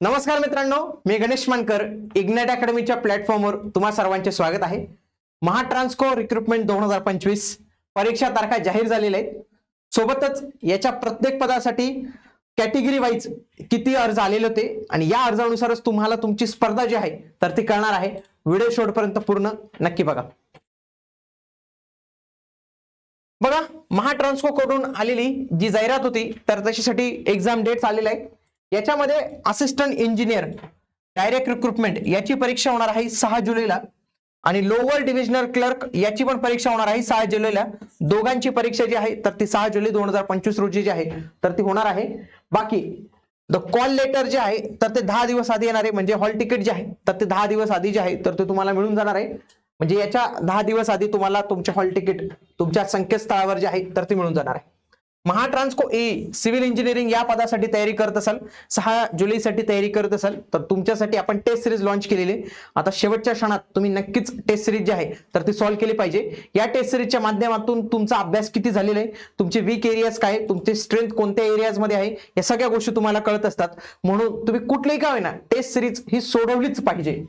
नमस्कार मित्रांनो मी गणेश मानकर इग्नेट अकॅडमीच्या प्लॅटफॉर्मवर तुम्हा सर्वांचे स्वागत आहे. महाट्रान्सको रिक्रुटमेंट दोन हजार पंचवीस परीक्षा तारखा जाहीर झालेल्या आहेत. सोबतच याच्या प्रत्येक पदासाठी कॅटेगरी वाईज किती अर्ज आलेले होते आणि या अर्जानुसारच तुम्हाला तुमची स्पर्धा जी आहे तर ती कळणार आहे. व्हिडिओ शोडपर्यंत पूर्ण नक्की बघा. बघा महाट्रान्सको कडून आलेली जी जाहिरात होती तर त्याच्यासाठी एक्झाम डेट्स आलेल्या आहेत. याच्यामध्ये असिस्टंट इंजिनियर डायरेक्ट रिक्रुटमेंट याची परीक्षा होणार आहे सहा जुलैला. आणि लोअर डिव्हिजनल क्लर्क याची पण परीक्षा होणार आहे सहा जुलैला. दोघांची परीक्षा जी आहे तर ती सहा जुलै दोन हजार पंचवीस रोजी जी आहे तर ती होणार आहे. बाकी द कॉल लेटर जे आहे तर ते दहा दिवस आधी येणार आहे. म्हणजे हॉल तिकीट जे आहे तर ते दहा दिवस आधी जे आहे तर ते तुम्हाला मिळून जाणार आहे. म्हणजे याच्या दहा दिवस आधी तुम्हाला तुमचे हॉल तिकीट तुमच्या संकेतस्थळावर जे आहे तर ते मिळून जाणार आहे. महाट्रान्सको ए सिव्हिल इंजिनिअरिंग या पदासाठी तयारी करत असाल सहा जुलैसाठी तयारी करत असाल तर तुमच्यासाठी आपण टेस्ट सिरीज लॉन्च केलेली आहे. आता शेवटच्या क्षणात तुम्ही नक्कीच टेस्ट सिरीज जी आहे तर ती सॉल्व्ह केली पाहिजे. या टेस्ट सिरीजच्या माध्यमातून तुमचा अभ्यास किती झालेला आहे तुमचे वीक एरियाज काय तुमचे स्ट्रेंथ कोणत्या एरियाजमध्ये आहे या सगळ्या गोष्टी तुम्हाला कळत असतात. म्हणून तुम्ही कुठलेही का होईना टेस्ट सिरीज ही सोडवलीच पाहिजे.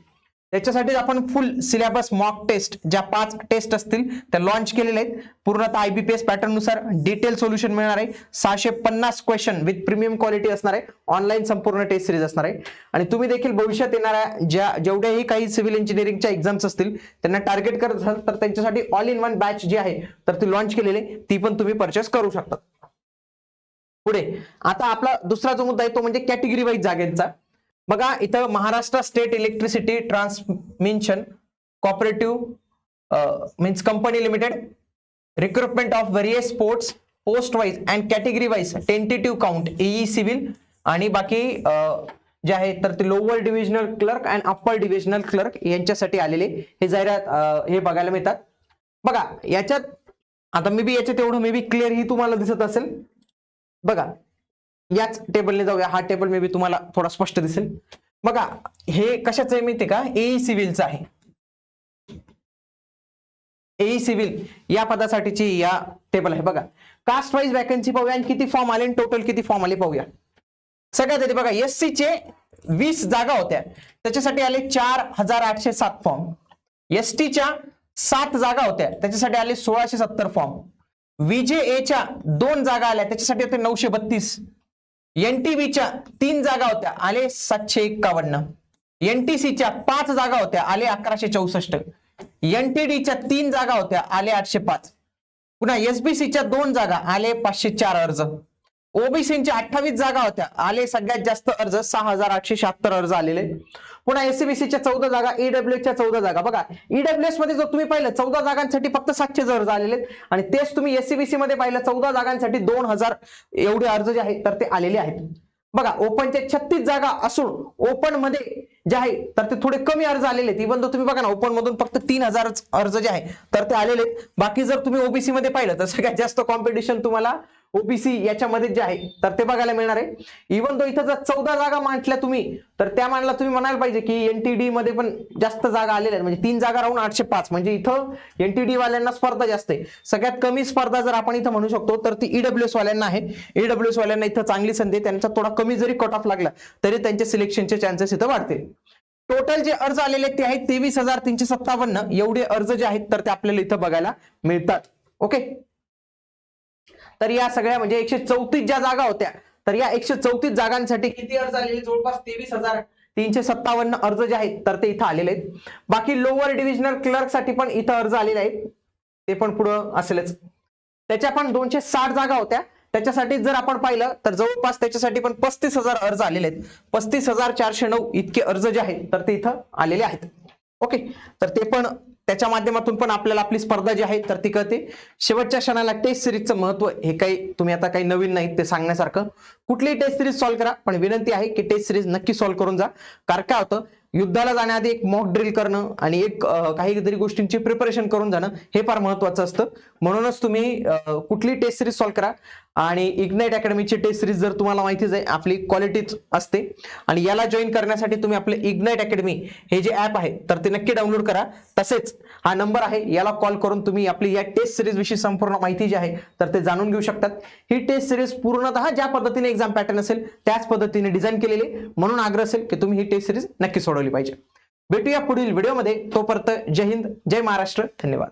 त्याच्यासाठी आपण फुल सिलेबस मॉक टेस्ट ज्या पाच टेस्ट असतील त्या लॉन्च केलेल्या आहेत. पूर्णतः आयबीपीएस एस पॅटर्ननुसार डिटेल सोल्युशन मिळणार आहे. सहाशे पन्नास क्वेश्चन विथ प्रीमियम क्वालिटी असणार आहे. ऑनलाईन संपूर्ण टेस्ट सिरीज असणार आहे. आणि तुम्ही देखील भविष्यात येणाऱ्या ज्या जेवढ्याही काही सिव्हिल इंजिनिअरिंगच्या एक्झाम्स असतील त्यांना टार्गेट करत असाल तर त्यांच्यासाठी ऑल इन वन बॅच जी आहे तर ती लॉन्च केलेली आहे. ती पण तुम्ही परचेस करू शकता. पुढे आता आपला दुसरा जो मुद्दा आहे तो म्हणजे कॅटेगरी वाईज जागेंचा. बघा इथं Maharashtra state electricity transmission cooperative means company limited recruitment of various sports post wise and category wise tentative count AE civil आणि बाकी जे आहे तर ते lower divisional clerk and upper divisional clerk यांच्यासाठी आलेले हे जाहिरात हे बघायला मिळतात. बघा याच्यात आता मे बी याच्यात एवढं मे बी क्लिअर ही तुम्हाला दिसत असेल. बघा याच टेबलने जाऊया. हा टेबल मे बी तुम्हाला थोडा स्पष्ट दिसेल. बघा हे कशाचं आहे माहितीये का? ए सिव्हिलचं आहे. ए सिव्हिल या पदासाठीची या टेबल आहे. बघा कास्ट वाईज वॅकन्सी पाहूया आणि किती फॉर्म आले टोटल किती फॉर्म आले पाहूया. सगळ्यात आधी बघा एस चे वीस जागा होत्या. त्याच्यासाठी आले चार हजार आठशे सात फॉर्म एस टीच्या सात जागा होत्या. त्याच्यासाठी आले सोळाशे सत्तर फॉर्म व्हीजे च्या दोन जागा आल्या. त्याच्यासाठी होते नऊशे बत्तीस. एनटीबीच्या तीन जागा होत्या आले सातशे एक्कावन्न एनटीसीच्या पाच जागा होत्या आले अकराशे चौसष्ट. एनटीडीच्या तीन जागा होत्या आले आठशे पाच. पुन्हा एसबीसीच्या दोन जागा आले पाचशे चार अर्ज. ओबीसीच्या अठ्ठावीस जागा होत्या आले सगळ्यात जास्त अर्ज सहा हजार आठशे शहात्तर अर्ज आलेले. पुन्हा एससीबीसीच्या चौदा जागा ईडब्ल्यूच्या चौदा जागा. बघा ईडब्ल्यूएसमध्ये जर तुम्ही पाहिलं चौदा जागांसाठी फक्त सातशे अर्ज आलेले आहेत. आणि तेच तुम्ही एससीबीसी मध्ये पाहिलं चौदा जागांसाठी दोन हजार एवढे अर्ज जे आहेत तर ते आलेले आहेत. बघा ओपनचे छत्तीस जागा असून ओपनमध्ये जे आहे तर ते थोडे कमी अर्ज आलेले आहेत. इवन तुम्ही बघा ना ओपन मधून फक्त तीन हजार अर्ज जे आहे तर ते आलेले आहेत. बाकी जर तुम्ही ओबीसी मध्ये पाहिलं तर सगळ्यात जास्त कॉम्पिटिशन तुम्हाला ओबीसी याच्यामध्ये जे आहे तर ते बघायला मिळणार आहे. इव्हन तो इथं जर चौदा जागा मांडल्या तुम्ही तर त्या मांडला तुम्ही म्हणायला पाहिजे की एनटीडी मध्ये पण जास्त जागा आलेल्या आहेत. म्हणजे तीन जागा राहून आठशे पाच. म्हणजे इथं एनटीडी वाल्यांना स्पर्धा जास्त आहे. सगळ्यात कमी स्पर्धा जर आपण इथं म्हणू शकतो तर ती ईडब्ल्यूएस वाल्यांना आहे. ईडब्ल्यूएस वाल्यांना इथं चांगली संधी त्यांचा थोडा कमी जरी कट ऑफ लागला तरी त्यांचे सिलेक्शनचे चान्सेस इथं वाढतील टोटल जे अर्ज आलेले आहेत ते आहेत तेवीस हजार तीनशे सत्तावन्न. एवढे अर्ज जे आहेत तर ते आपल्याला इथं बघायला मिळतात. ओके तर या सगळ्या म्हणजे एकशे चौतीस ज्या जागा होत्या तर या एकशे चौतीस जागांसाठी किती अर्ज आलेले जवळपास तेवीस हजार तीनशे सत्तावन्न अर्ज जे आहेत तर ते इथं आलेले आहेत. बाकी लोअर डिव्हिजनल क्लर्कसाठी पण इथं अर्ज आलेले आहेत. ते पण पुढं असेलच. त्याच्या पण दोनशे साठ जागा होत्या. त्याच्यासाठी जर आपण पाहिलं तर जवळपास त्याच्यासाठी पण पस्तीस हजार अर्ज आलेले आहेत. पस्तीस हजार चारशे नऊ इतके अर्ज जे आहेत तर ते इथं आलेले आहेत. ओके? तर ते पण त्याच्या माध्यमातून पण आपल्याला आपली स्पर्धा जी आहे तर ती कळते. शेवटच्या क्षणाला टेस्ट सिरीजचं महत्त्व हे काही तुम्ही आता काही नवीन नाही ते सांगण्यासारखं. कुठलीही टेस्ट सिरीज सॉल्व्ह करा पण विनंती आहे की टेस्ट सिरीज नक्की सॉल्व्ह करून जा. कारण काय होतं युद्धाला जाण्याआधी एक मॉक ड्रिल करणं आणि एक काहीतरी गोष्टींची प्रिपरेशन करून जाणं हे फार महत्वाचं असतं. म्हणूनच तुम्ही कुठली टेस्ट सिरीज सॉल्व करा आणि इग्नाइट अकॅडमीची टेस्ट सिरीज जर तुम्हाला माहितीच आहे आपली क्वालिटीच असते. आणि याला जॉईन करण्यासाठी तुम्ही आपले इग्नाइट अकॅडमी हे जे ॲप आहे तर ते नक्की डाउनलोड करा. तसेच हा नंबर आहे याला कॉल करून तुम्ही आपली या टेस्ट सिरीज विषयी संपूर्ण माहिती जी आहे तर ते जाणून घेऊ शकतात. ही टेस्ट सिरीज पूर्णतः ज्या पद्धतीने एक्झाम पॅटर्न असेल त्याच पद्धतीने डिझाईन केलेली म्हणून आग्रह असेल की तुम्ही ही टेस्ट सिरीज नक्की सोडवली पाहिजे. भेटूया पुढील व्हिडिओमध्ये तोपर्यंत जय हिंद जय महाराष्ट्र. धन्यवाद.